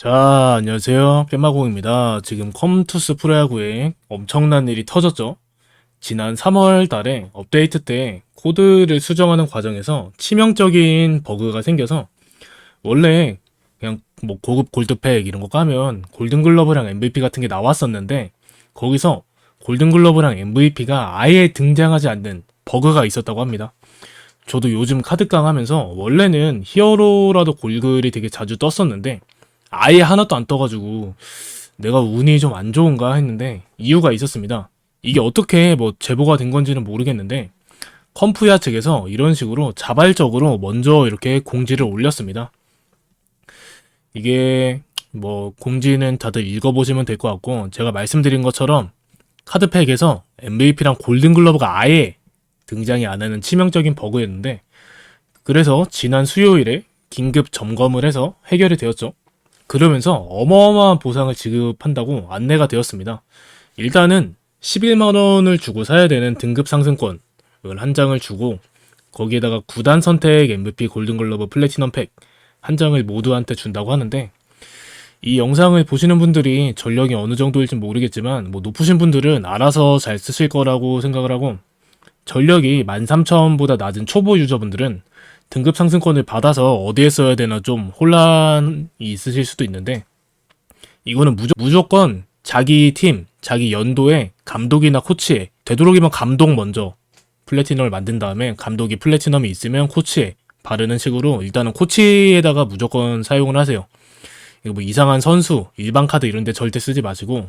자, 안녕하세요. 뺨마공입니다. 지금 컴투스 프로야구에 엄청난 일이 터졌죠? 지난 3월 달에 업데이트 때 코드를 수정하는 과정에서 치명적인 버그가 생겨서 원래 그냥 뭐 고급 골드팩 이런 거 까면 골든글러브랑 MVP 같은 게 나왔었는데 거기서 골든글러브랑 MVP가 아예 등장하지 않는 버그가 있었다고 합니다. 저도 요즘 카드깡 하면서 원래는 히어로라도 골글이 되게 자주 떴었는데 아예 하나도 안 떠가지고 내가 운이 좀 안 좋은가 했는데 이유가 있었습니다. 이게 어떻게 뭐 제보가 된 건지는 모르겠는데 컴프야 측에서 이런 식으로 자발적으로 먼저 이렇게 공지를 올렸습니다. 이게 뭐 공지는 다들 읽어보시면 될 것 같고 제가 말씀드린 것처럼 카드팩에서 MVP랑 골든글러브가 아예 등장이 안 하는 치명적인 버그였는데 그래서 지난 수요일에 긴급 점검을 해서 해결이 되었죠. 그러면서 어마어마한 보상을 지급한다고 안내가 되었습니다. 일단은 11만 원을 주고 사야 되는 등급 상승권을 한 장을 주고 거기에다가 구단 선택 MVP 골든글러브 플래티넘 팩 한 장을 모두한테 준다고 하는데 이 영상을 보시는 분들이 전력이 어느 정도일지 모르겠지만 뭐 높으신 분들은 알아서 잘 쓰실 거라고 생각을 하고 전력이 13,000보다 낮은 초보 유저분들은 등급 상승권을 받아서 어디에 써야 되나 좀 혼란이 있으실 수도 있는데 이거는 무조, 무조건 자기 팀, 자기 연도에 감독이나 코치에 되도록이면 감독 먼저 플래티넘을 만든 다음에 감독이 플래티넘이 있으면 코치에 바르는 식으로 일단은 코치에다가 무조건 사용을 하세요. 이거 뭐 이상한 선수, 일반 카드 이런 데 절대 쓰지 마시고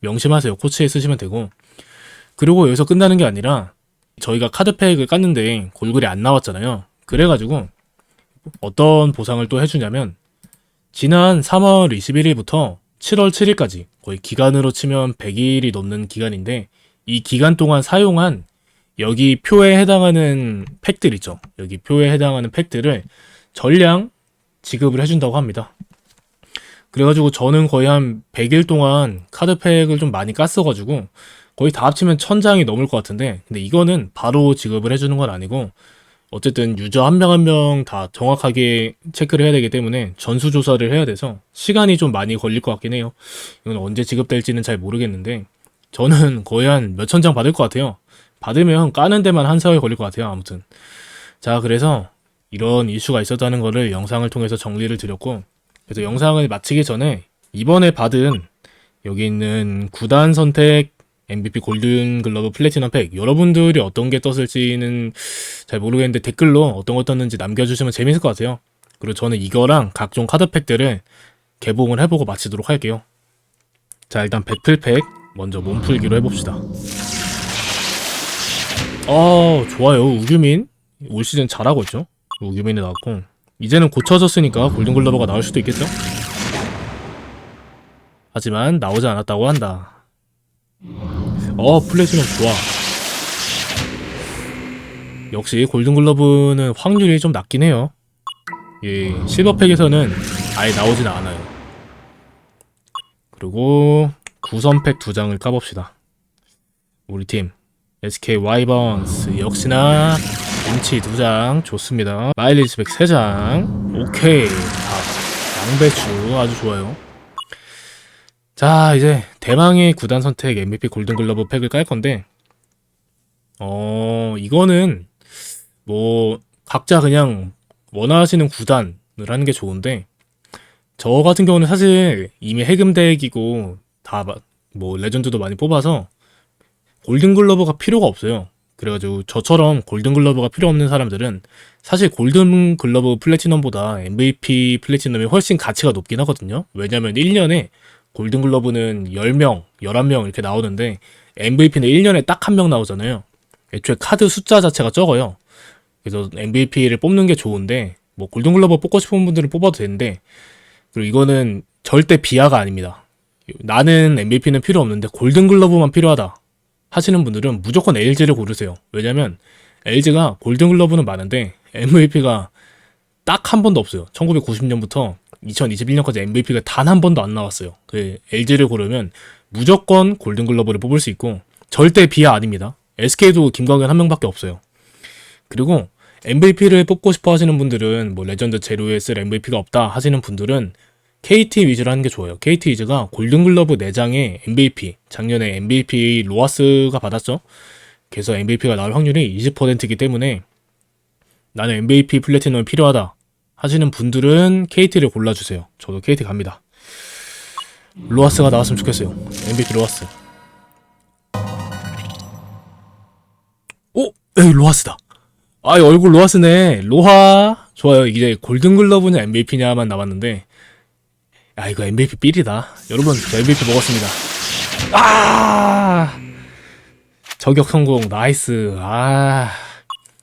명심하세요. 코치에 쓰시면 되고 그리고 여기서 끝나는 게 아니라 저희가 카드팩을 깠는데 골글이 안 나왔잖아요. 그래가지고 어떤 보상을 또 해주냐면 지난 3월 21일부터 7월 7일까지 거의 기간으로 치면 100일이 넘는 기간인데 이 기간 동안 사용한 여기 표에 해당하는 팩들 있죠. 여기 표에 해당하는 팩들을 전량 지급을 해준다고 합니다. 그래가지고 저는 거의 한 100일 동안 카드팩을 좀 많이 깠어가지고 거의 다 합치면 1000장이 넘을 것 같은데 근데 이거는 바로 지급을 해주는 건 아니고 어쨌든 유저 한 명 한 명 다 정확하게 체크를 해야 되기 때문에 전수조사를 해야 돼서 시간이 좀 많이 걸릴 것 같긴 해요. 이건 언제 지급될지는 잘 모르겠는데 저는 거의 한 몇천 장 받을 것 같아요. 받으면 까는 데만 한 사흘 걸릴 것 같아요. 아무튼. 자, 그래서 이런 이슈가 있었다는 거를 영상을 통해서 정리를 드렸고 그래서 영상을 마치기 전에 이번에 받은 여기 있는 구단 선택 MVP 골든 글러브 플래티넘 팩 여러분들이 어떤 게 떴을지는 잘 모르겠는데 댓글로 어떤 거 떴는지 남겨주시면 재밌을 것 같아요. 그리고 저는 이거랑 각종 카드팩들을 개봉을 해보고 마치도록 할게요. 자 일단 배틀팩 먼저 몸풀기로 해봅시다. 어 좋아요 우규민 올 시즌 잘하고 있죠. 우규민이 나왔고 이제는 고쳐졌으니까 골든글러버가 나올 수도 있겠죠. 하지만 나오지 않았다고 한다. 어 플래티넘 좋아. 역시 골든글러브는 확률이 좀 낮긴 해요. 예 실버팩에서는 아예 나오진 않아요. 그리고 구선팩 두 장을 까봅시다. 우리 팀. SK 와이번스. 역시나 김치 두 장. 좋습니다. 마일리지 백 세 장. 오케이. 다 양배추 아주 좋아요 자, 이제 대망의 구단 선택 MVP 골든글러브 팩을 깔 건데, 어, 이거는 뭐 각자 그냥 원하시는 구단을 하는 게 좋은데, 저 같은 경우는 사실 이미 해금덱이고 다 뭐 레전드도 많이 뽑아서 골든글러브가 필요가 없어요. 그래가지고 저처럼 골든글러브가 필요 없는 사람들은 사실 골든글러브 플래티넘보다 MVP 플래티넘이 훨씬 가치가 높긴 하거든요. 왜냐면 1년에 골든글러브는 10명, 11명 이렇게 나오는데 MVP는 1년에 딱 한 명 나오잖아요. 애초에 카드 숫자 자체가 적어요. 그래서 MVP를 뽑는 게 좋은데 뭐 골든글러브 뽑고 싶은 분들은 뽑아도 되는데 그리고 이거는 절대 비하가 아닙니다. 나는 MVP는 필요 없는데 골든글러브만 필요하다 하시는 분들은 무조건 LG를 고르세요. 왜냐면 LG가 골든글러브는 많은데 MVP가 딱 한 번도 없어요. 1990년부터 2021년까지 MVP가 단 한 번도 안 나왔어요. 그 LG를 고르면 무조건 골든글러브를 뽑을 수 있고 절대 비하 아닙니다. SK도 김광현 한 명밖에 없어요. 그리고 MVP를 뽑고 싶어 하시는 분들은 뭐 레전드 제로에 쓸 MVP가 없다 하시는 분들은 KT 위즈를 하는 게 좋아요. KT 위즈가 골든글러브 4장에 MVP, 작년에 MVP 로아스가 받았죠. 그래서 MVP가 나올 확률이 20%이기 때문에 나는 MVP 플래티넘이 필요하다 하시는 분들은 KT를 골라주세요. 저도 KT 갑니다. 로아스가 나왔으면 좋겠어요. MVP 로아스. 오, 에이 로아스다. 아, 얼굴 로아스네. 로하. 좋아요. 이제 골든글러브냐 MVP냐만 남았는데. 아, 이거 MVP 삘이다. 여러분, 저 MVP 먹었습니다. 아! 저격 성공. 나이스. 아.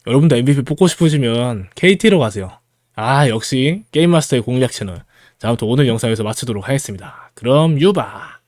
여러분도 MVP 뽑고 싶으시면 KT로 가세요. 아, 역시 게임마스터의 공략 채널. 자, 아무튼 오늘 영상에서 마치도록 하겠습니다. 그럼 유바.